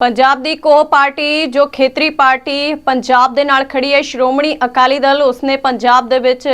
ਪੰਜਾਬ ਦੀ ਕੋ ਪਾਰਟੀ, ਜੋ ਖੇਤਰੀ ਪਾਰਟੀ ਪੰਜਾਬ ਦੇ ਨਾਲ ਖੜੀ ਹੈ, ਸ਼੍ਰੋਮਣੀ ਅਕਾਲੀ ਦਲ, ਉਸਨੇ ਪੰਜਾਬ ਦੇ ਵਿੱਚ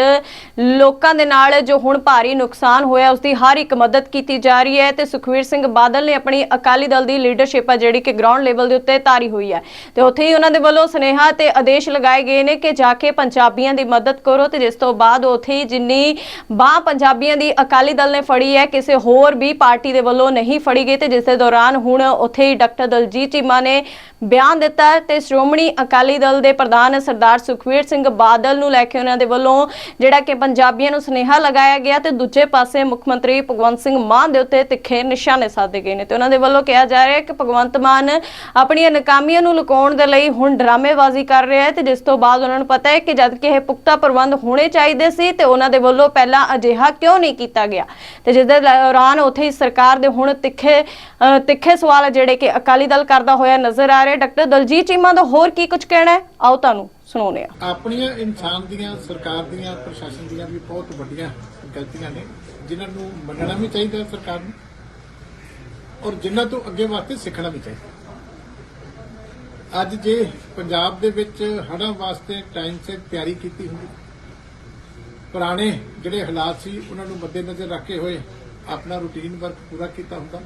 ਲੋਕਾਂ ਦੇ ਨਾਲ ਜੋ ਹੁਣ ਭਾਰੀ ਨੁਕਸਾਨ ਹੋਇਆ ਉਸ ਦੀ ਹਰ ਇੱਕ ਮਦਦ ਕੀਤੀ ਜਾ ਰਹੀ ਹੈ ਤੇ ਸੁਖਵੀਰ ਸਿੰਘ ਬਾਦਲ ਨੇ ਆਪਣੀ ਅਕਾਲੀ ਦਲ ਦੀ ਲੀਡਰਸ਼ਿਪ ਹੈ ਜਿਹੜੀ ਕਿ ਗਰਾਊਂਡ ਲੈਵਲ ਦੇ ਉੱਤੇ ਤਾਰੀ ਹੋਈ ਹੈ। ਤੇ ਉੱਥੇ ਹੀ ਉਹਨਾਂ ਦੇ ਵੱਲੋਂ ਸੁਨੇਹਾ ਤੇ ਆਦੇਸ਼ ਲਗਾਏ ਗਏ ਨੇ ਕਿ ਜਾ ਕੇ ਪੰਜਾਬੀਆਂ ਦੀ ਮਦਦ ਕਰੋ ਤੇ ਜਿਸ ਤੋਂ ਬਾਅਦ ਉੱਥੇ ਹੀ ਜਿੰਨੀ ਬਾਹ ਪੰਜਾਬੀਆਂ ਦੀ ਅਕਾਲੀ ਦਲ ਨੇ ਫੜੀ ਹੈ, ਕਿਸੇ ਹੋਰ ਵੀ ਪਾਰਟੀ ਦੇ ਵੱਲੋਂ ਨਹੀਂ ਫੜੀ ਗਈ ਤੇ ਜਿਸ ਦੇ ਦੌਰਾਨ ਹੁਣ ਉੱਥੇ ਹੀ ਡਾਕਟਰ ਦਲਜੀਤ ਚੀਮਾ ਨੇ ਬਿਆਨ ਦਿੱਤਾ ਤੇ ਸ਼੍ਰੋਮਣੀ ਅਕਾਲੀ ਦਲ ਦੇ ਪ੍ਰਧਾਨ ਸਰਦਾਰ ਸੁਖਵੀਰ ਸਿੰਘ ਬਾਦਲ ਨੂੰ ਲੈ ਕੇ ਉਹਨਾਂ ਦੇ ਵੱਲੋਂ ਜਿਹੜਾ ਕਿ ਪੰਜਾਬੀਆਂ ਨੂੰ ਸੁਨੇਹਾ ਲਗਾਇਆ ਗਿਆ ਤੇ ਦੂਜੇ ਪਾਸੇ ਮੁੱਖ ਮੰਤਰੀ ਭਗਵੰਤ ਸਿੰਘ ਮਾਨ ਦੇ ਉੱਤੇ ਤਿੱਖੇ ਨਿਸ਼ਾਨੇ ਸਾਧੇ ਗਏ ਨੇ ਤੇ ਉਹਨਾਂ ਦੇ ਵੱਲੋਂ ਕਿਹਾ ਜਾ ਰਿਹਾ ਹੈ ਕਿ ਭਗਵੰਤ ਮਾਨ ਆਪਣੀਆਂ ਨਾਕਾਮੀਆਂ ਨੂੰ ਲੁਕਾਉਣ ਦੇ ਲਈ ਹੁਣ ਡਰਾਮੇਬਾਜ਼ੀ ਕਰ ਰਿਹਾ ਹੈ ਤੇ ਜਿਸ ਤੋਂ ਬਾਅਦ ਉਹਨਾਂ ਨੂੰ ਪਤਾ ਹੈ ਕਿ ਜਦ ਕਿ ਇਹ ਪੁਖਤਾ ਪ੍ਰਬੰਧ ਹੋਣੇ ਚਾਹੀਦੇ ਸੀ ਤੇ ਉਹਨਾਂ ਦੇ ਵੱਲੋਂ ਪਹਿਲਾਂ ਅਜਿਹਾ ਕਿਉਂ ਨਹੀਂ ਕੀਤਾ ਗਿਆ ਤੇ ਜਿਸ ਦੇ ਦੌਰਾਨ ਉੱਥੇ ਹੀ ਸਰਕਾਰ ਦੇ ਹੁਣ ਤਿੱਖੇ ਅ, ਤਿੱਖੇ ਸਵਾਲ ਜਿਹੜੇ ਕਿ ਅਕਾਲੀ ਦਲ ਕਰ ਕਰਦਾ ਹੋਇਆ ਨਜ਼ਰ ਆ ਰਿਹਾ। ਡਾਕਟਰ ਦਲਜੀਤ ਚੀਮਾ ਦਾ ਹੋਰ ਕੀ ਕੁਝ ਕਹਿਣਾ ਹੈ? ਆਓ ਤੁਹਾਨੂੰ ਸੁਣਾਉਂਦੇ ਹਾਂ। ਆਪਣੀਆਂ ਇਨਸਾਨ ਦੀਆਂ, ਸਰਕਾਰ ਦੀਆਂ, ਪ੍ਰਸ਼ਾਸਨ ਦੀਆਂ ਵੀ ਬਹੁਤ ਵੱਡੀਆਂ ਗਲਤੀਆਂ ਨੇ, ਜਿਨ੍ਹਾਂ ਨੂੰ ਮੰਨਣਾ ਵੀ ਚਾਹੀਦਾ ਸਰਕਾਰ ਨੂੰ ਔਰ ਜਿਨ੍ਹਾਂ ਤੋਂ ਅੱਗੇ ਵਾਸਤੇ ਸਿੱਖਣਾ ਵੀ ਚਾਹੀਦਾ ਅੱਜ ਜੇ ਪੰਜਾਬ ਦੇ ਵਿੱਚ ਹੜ੍ਹਾਂ ਵਾਸਤੇ ਟਾਈਮ ਸਿਰ ਤਿਆਰੀ ਕੀਤੀ ਹੁੰਦੀ, ਪੁਰਾਣੇ ਜਿਹੜੇ ਹਾਲਾਤ ਸੀ, ਉਹਨਾਂ ਨੂੰ ਮੱਦੇ ਨਜ਼ਰ ਰੱਖੇ ਹੋਏ ਆਪਣਾ ਰੁਟੀਨ ਵਰਕ ਪੂਰਾ ਕੀਤਾ ਹੁੰਦਾ।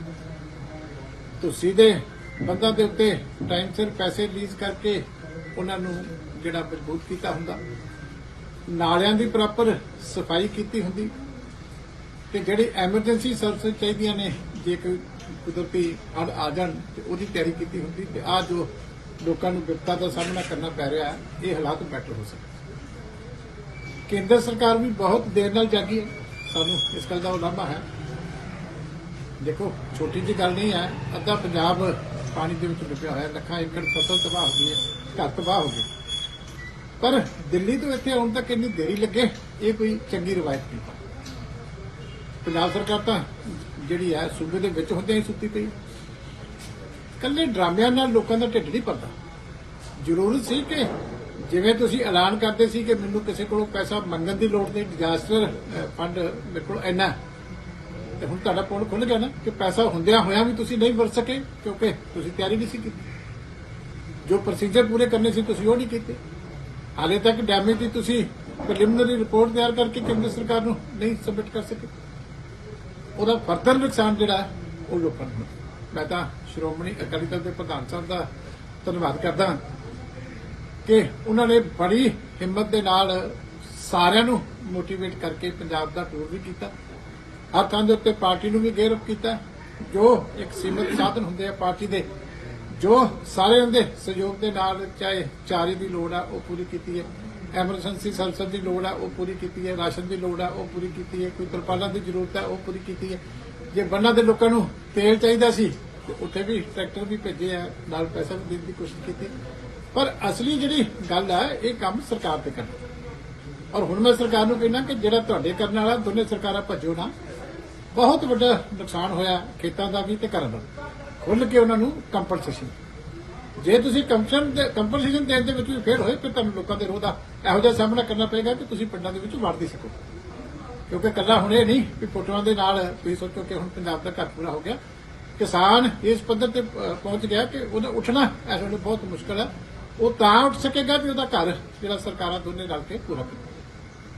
ਤੁਸੀਂ ਦੇ ਬੰਦਾਂ ਦੇ ਉੱਤੇ ਟਾਈਮ ਸਿਰ ਪੈਸੇ ਰਿਲੀਜ਼ ਕਰਕੇ ਉਹਨਾਂ ਨੂੰ ਜਿਹੜਾ ਮਜ਼ਬੂਤ ਕੀਤਾ ਹੁੰਦਾ। ਨਾਲਿਆਂ ਦੀ ਪ੍ਰੋਪਰ ਸਫ਼ਾਈ ਕੀਤੀ ਹੁੰਦੀ। ਤੇ ਜਿਹੜੇ ਐਮਰਜੈਂਸੀ ਸਰਵਿਸ ਚਾਹੀਦੀਆਂ ਨੇ, ਜੇ ਕੋਈ ਕੁਦਰਤੀ ਹੜ੍ਹ ਆ ਜਾਣ, ਤੇ ਉਹਦੀ ਤਿਆਰੀ ਕੀਤੀ ਹੁੰਦੀ ਤੇ ਆ ਜੋ ਲੋਕਾਂ ਨੂੰ ਵਿਪਤਾ ਦਾ ਸਾਹਮਣਾ ਕਰਨਾ ਪੈ ਰਿਹਾ, ਇਹ ਹਾਲਾਤ ਬੈਟਰ ਹੋ ਸਕਦੇ ਕੇਂਦਰ ਸਰਕਾਰ ਵੀ ਬਹੁਤ ਦੇਰ ਨਾਲ ਜਾਗੀ ਹੈ। ਸਾਨੂੰ ਇਸ ਗੱਲ ਦਾ ਉਲਾਮਾ ਹੈ। ਦੇਖੋ, ਛੋਟੀ ਜਿਹੀ ਗੱਲ ਨਹੀਂ ਹੈ, ਅੱਧਾ ਪੰਜਾਬ ਪਾਣੀ ਦੇ ਵਿੱਚ ਡੁੱਬਿਆ ਹੋਇਆ, ਲੱਖਾਂ ਏਕੜ ਫਸਲ ਤਬਾਹ ਹੋ ਗਈ ਹੈ, ਘਰ ਤਬਾਹ ਹੋ ਗਏ। ਪਰ ਦਿੱਲੀ ਤੋਂ ਇੱਥੇ ਆਉਣ ਤੱਕ ਇੰਨੀ ਦੇਰੀ ਲੱਗੇ, ਇਹ ਕੋਈ ਚੰਗੀ ਰਵਾਇਤ ਨਹੀਂ। ਪੰਜਾਬ ਸਰਕਾਰ ਤਾਂ ਜਿਹੜੀ ਹੈ, ਸੂਬੇ ਦੇ ਵਿੱਚ ਹੁੰਦਿਆਂ ਹੀ ਸੁੱਤੀ ਪਈ ਕੱਲੇ ਡਰਾਮਿਆਂ ਨਾਲ ਲੋਕਾਂ ਦਾ ਢਿੱਡ ਨਹੀਂ ਭਰਦਾ। ਜ਼ਰੂਰਤ ਸੀ ਕਿ ਜਿਵੇਂ ਤੁਸੀਂ ਐਲਾਨ ਕਰਦੇ ਸੀ ਕਿ ਮੈਨੂੰ ਕਿਸੇ ਕੋਲੋਂ ਪੈਸਾ ਮੰਗਣ ਦੀ ਲੋੜ ਨਹੀਂ ਡਿਜ਼ਾਸਟਰ ਫੰਡ ਮੇਰੇ ਕੋਲ ਇੰਨਾ ਤੇ ਹੁਣ ਤੁਹਾਡਾ ਪੁੰਨ ਖੁੱਲ ਗਿਆ ਨਾ ਕਿ ਪੈਸਾ ਹੁੰਦਿਆਂ ਹੋਇਆ ਵੀ ਤੁਸੀਂ ਨਹੀਂ ਵਰਤ ਸਕੇ, ਕਿਉਂਕਿ ਤੁਸੀਂ ਤਿਆਰੀ ਨਹੀਂ ਸੀ ਕੀਤੀ। ਜੋ ਪ੍ਰੋਸੀਜਰ ਪੂਰੇ ਕਰਨੇ ਸੀ, ਤੁਸੀਂ ਉਹ ਨਹੀਂ ਕੀਤੇ। ਹਾਲੇ ਤੱਕ ਡੈਮੇਜ ਦੀ ਤੁਸੀਂ ਪ੍ਰੀਲਿਮਿਨਰੀ ਰਿਪੋਰਟ ਤਿਆਰ ਕਰਕੇ ਕੇਂਦਰ ਸਰਕਾਰ ਨੂੰ ਨਹੀਂ ਸਬਮਿਟ ਕਰ ਸਕੇ। ਉਹਦਾ ਫਰਦਰ ਨੁਕਸਾਨ ਜਿਹੜਾ ਉਹ ਲੋਕਾਂ ਨੂੰ। ਮੈਂ ਤਾਂ ਸ਼੍ਰੋਮਣੀ ਅਕਾਲੀ ਦਲ ਦੇ ਪ੍ਰਧਾਨ ਸਾਹਿਬ ਦਾ ਧੰਨਵਾਦ ਕਰਦਾ ਕਿ ਉਹਨਾਂ ਨੇ ਬੜੀ ਹਿੰਮਤ ਦੇ ਨਾਲ ਸਾਰਿਆਂ ਨੂੰ ਮੋਟੀਵੇਟ ਕਰਕੇ ਪੰਜਾਬ ਦਾ ਟੂਰ ਵੀ ਕੀਤਾ। ਹਰ ਥਾਂ ਦੇ ਉੱਤੇ ਪਾਰਟੀ ਨੂੰ ਵੀ ਗੇਰਫ ਕੀਤਾ। ਜੋ ਇੱਕ ਸੀਮਤ ਸਾਧਨ ਹੁੰਦੇ ਆ ਪਾਰਟੀ ਦੇ, ਜੋ ਸਾਰਿਆਂ ਦੇ ਸਹਿਯੋਗ ਦੇ ਨਾਲ ਚਾਹੇ ਚਾਰੇ ਦੀ ਲੋੜ ਆ, ਉਹ ਪੂਰੀ ਕੀਤੀ ਹੈ। ਐਮਰਜੈਂਸੀ ਸਰਵਿਸ ਦੀ ਲੋੜ ਆ, ਉਹ ਪੂਰੀ ਕੀਤੀ ਹੈ। ਰਾਸ਼ਨ ਦੀ ਲੋੜ ਆ, ਉਹ ਪੂਰੀ ਕੀਤੀ ਹੈ। ਕੋਈ ਤਰਪਾਲਾਂ ਦੀ ਜ਼ਰੂਰਤ ਹੈ ਉਹ ਪੂਰੀ ਕੀਤੀ ਹੈ। ਜੇ ਬੰਨਾਂ ਦੇ ਲੋਕਾਂ ਨੂੰ ਤੇਲ ਚਾਹੀਦਾ ਸੀ, ਤੇ ਉੱਥੇ ਵੀ ਟਰੈਕਟਰ ਵੀ ਭੇਜੇ ਆ, ਨਾਲ ਪੈਸਾ ਵੀ ਦੇਣ ਦੀ ਕੋਸ਼ਿਸ਼ ਕੀਤੀ। ਪਰ ਅਸਲੀ ਜਿਹੜੀ ਗੱਲ ਹੈ ਇਹ ਕੰਮ ਸਰਕਾਰ ਤੇ ਕਰਨਾ। ਔਰ ਹੁਣ ਮੈਂ ਸਰਕਾਰ ਨੂੰ ਕਹਿਣਾ ਕਿ ਜਿਹੜਾ ਤੁਹਾਡੇ ਕਰਨ ਵਾਲਾ, ਦੋਨੇ ਸਰਕਾਰਾਂ ਭੱਜੋ ਨਾ। ਬਹੁਤ ਵੱਡਾ ਨੁਕਸਾਨ ਹੋਇਆ ਖੇਤਾਂ ਦਾ ਵੀ ਤੇ ਘਰਾਂ ਦਾ ਵੀ। ਖੁੱਲ ਕੇ ਉਹਨਾਂ ਨੂੰ ਕੰਪਨਸੇਸ਼ਨ ਜੇ ਤੁਸੀਂ ਕੰਪਨਸੇਸ਼ਨ ਕੰਪਨਸੇਸ਼ਨ ਦੇਣ ਦੇ ਵਿੱਚ ਵੀ ਫੇਲ ਹੋਏ, ਫਿਰ ਤੁਹਾਨੂੰ ਲੋਕਾਂ ਦੇ ਰੋਹ ਦਾ ਇਹੋ ਜਿਹਾ ਸਾਹਮਣਾ ਕਰਨਾ ਪਏਗਾ ਕਿ ਤੁਸੀਂ ਪਿੰਡਾਂ ਦੇ ਵਿੱਚ ਵੜ ਨਹੀਂ ਸਕੋ। ਕਿਉਂਕਿ ਕੱਲਾ ਹੁਣ ਇਹ ਨਹੀਂ ਵੀ ਫੋਟੋਆਂ ਦੇ ਨਾਲ ਤੁਸੀਂ ਸੋਚੋ ਕਿ ਹੁਣ ਪੰਜਾਬ ਦਾ ਘਰ ਪੂਰਾ ਹੋ ਗਿਆ। ਕਿਸਾਨ ਇਸ ਪੱਧਰ ਤੇ ਪਹੁੰਚ ਗਿਆ ਕਿ ਉਹਦਾ ਉੱਠਣਾ ਇਸ ਵੇਲੇ ਬਹੁਤ ਮੁਸ਼ਕਲ ਹੈ। ਉਹ ਤਾਂ ਉੱਠ ਸਕੇਗਾ ਵੀ ਉਹਦਾ ਘਰ ਜਿਹੜਾ ਸਰਕਾਰਾਂ ਦੋਨੇ ਰਲ ਕੇ ਪੂਰਾ ਕਰੇ